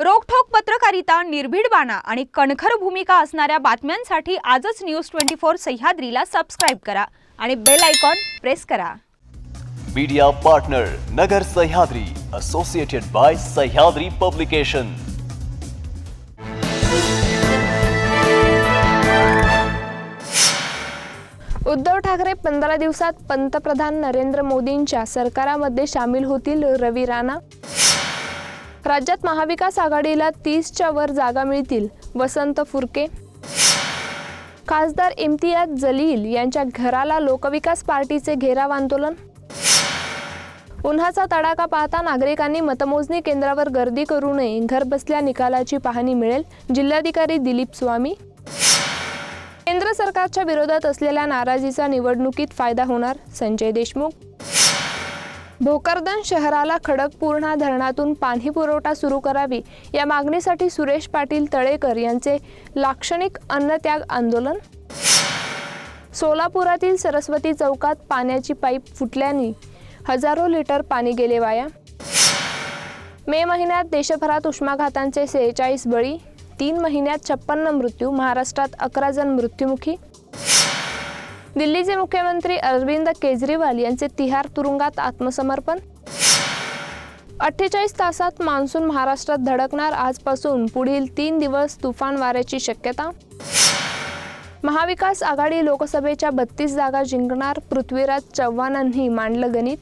रोखठोक पत्रकारिता निर्भीड बाणा आणि कणखर भूमिका असणाऱ्या बातम्यांसाठी आजच न्यूज ट्वेंटी फोर सह्याद्रीला सबस्क्राईब करा आणि बेल आयकॉन प्रेस करा. Media partner Nagar Sahyadri associated by Sahyadri publication Uddhav Thackeray पंधरा दिवसात पंतप्रधान नरेंद्र मोदींच्या सरकारामध्ये सामील होतील रवी राणा. राज्यात महाविकास आघाडीला तीसच्या वर जागा मिळतील. वसंत फुरके. खासदार इम्तियाज जलील यांच्या घराला लोकविकास पार्टीचे घेराव आंदोलन. उन्हाचा तडाखा पाहता नागरिकांनी मतमोजणी केंद्रावर गर्दी करू नये. घरबसल्या निकालाची पाहणी मिळेल. जिल्हाधिकारी दिलीप स्वामी. केंद्र सरकारच्या विरोधात असलेल्या नाराजीचा निवडणुकीत फायदा होणार. संजय देशमुख. भोकरदन शहराला खडकपूर्णा धरणातून पाणी पुरवठा सुरू करावी या मागणीसाठी सुरेश पाटील तळेकर यांचे लाक्षणिक अन्नत्याग आंदोलन. सोलापुरातील सरस्वती चौकात पाण्याची पाईप फुटल्याने हजारो लिटर पाणी गेले वाया. मे महिन्यात देशभरात उष्माघातांचे सेहेचाळीस बळी तीन महिन्यात छप्पन्न मृत्यू महाराष्ट्रात अकरा जण मृत्युमुखी दिल्लीचे मुख्यमंत्री अरविंद केजरीवाल यांचे तिहार तुरुंगात आत्मसमर्पण? अठ्ठेचाळीस तासात मान्सून महाराष्ट्रात धडकणार आजपासून पुढील तीन दिवस तुफान वाऱ्याची शक्यता? महाविकास आघाडी लोकसभेच्या बत्तीस जागा जिंकणार पृथ्वीराज चव्हाणांनी मांडलं गणित?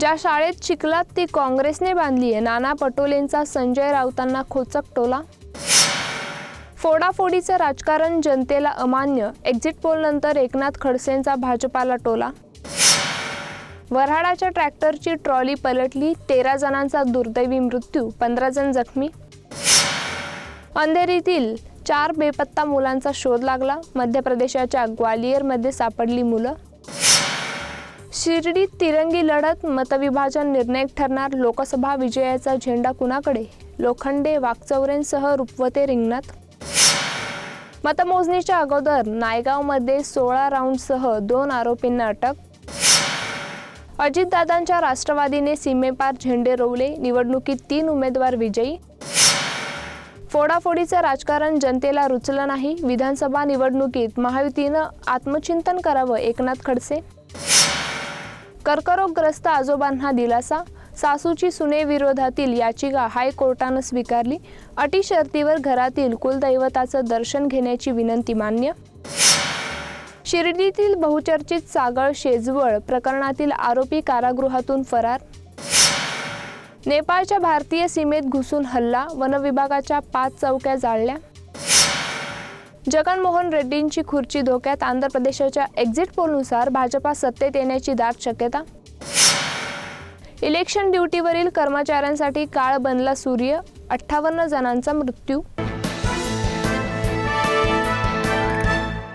ज्या शाळेत शिकलात ती काँग्रेसने बांधली आहे नाना पटोलेंचा संजय राऊतांना खोचक टोला? फोडाफोडीचं राजकारण जनतेला अमान्य. एक्झिट पोलनंतर एकनाथ खडसेंचा भाजपाला टोला. वऱ्हाडाच्या ट्रॅक्टरची ट्रॉली पलटली तेरा जणांचा दुर्दैवी मृत्यू पंधरा जण जखमी. अंधेरीतील चार बेपत्ता मुलांचा शोध लागला मध्य प्रदेशाच्या ग्वालियरमध्ये सापडली मुलं. शिर्डीत तिरंगी लढत मतविभाजन निर्णायक ठरणार लोकसभा विजयाचा झेंडा कुणाकडे? लोखंडे वाकचौरेंसह रुपवते रिंगणात. मतमोजणीच्या अगोदर नायगावमध्ये सोळा राऊंडसह दोन आरोपींना अटक. अजितदादांच्या राष्ट्रवादीने सीमेपार झेंडे रोवले. निवडणुकीत तीन उमेदवार विजयी. फोडाफोडीचं राजकारण जनतेला रुचलं नाही. विधानसभा निवडणुकीत महायुतीनं आत्मचिंतन करावं एकनाथ खडसे. कर्करोगग्रस्त आजोबांना दिलासा. सासूची सुने विरोधातील याचिका हायकोर्टानं स्वीकारली. अटी शर्तीवर घरातील कुलदैवताचं दर्शन घेण्याची विनंती मान्य. शिर्डीतील बहुचर्चित सागळ शेजवळ प्रकरणातील आरोपी कारागृहातून फरार. नेपाळच्या भारतीय सीमेत घुसून हल्ला वनविभागाच्या पाच चौक्या जाळल्या. जगनमोहन रेड्डींची खुर्ची धोक्यात आंध्र प्रदेशाच्या एक्झिट पोलनुसार भाजपा सत्तेत येण्याची दाट शक्यता. इलेक्शन ड्युटीवरील कर्मचाऱ्यांसाठी काळ बनला सूर्य. अठ्ठावन्न जणांचा मृत्यू.